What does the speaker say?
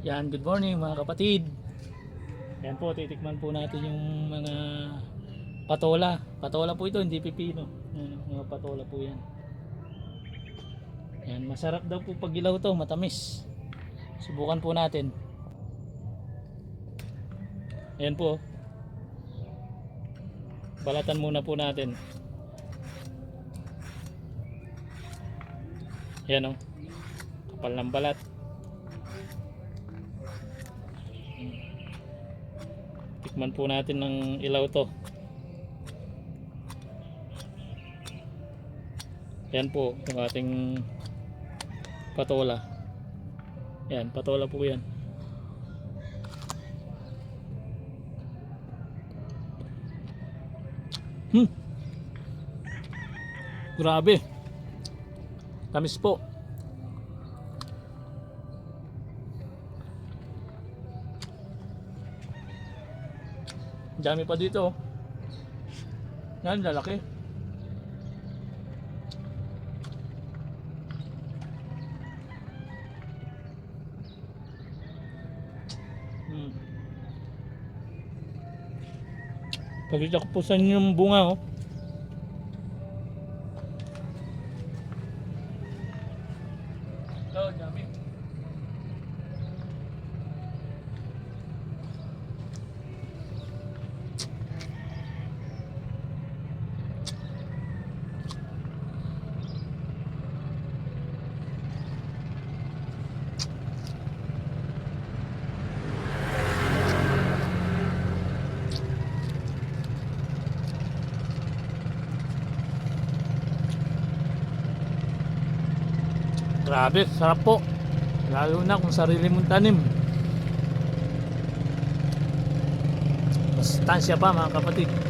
Yan, good morning mga kapatid. Yan po, titikman po natin yung mga patola. Patola po ito, hindi pipino. Yan, mga patola po yan. Yan, masarap daw po pag ilaw to, matamis. Subukan po natin. Ayan po. Balatan muna po natin. Yan o. Kapal ng balat. Tikman po natin ng ilaw to. Yan po, yung ating patola. Yan, patola po yan. Hmm. Grabe. Tamis po. Dami pa dito. oh. Yan, lalaki. Hmm. Pakita ko po sa inyo yung bunga oh. Ito, dami. Grabe, sarap po. Lalo na kung sarili mong tanim. Masustansya pa mga kapatid.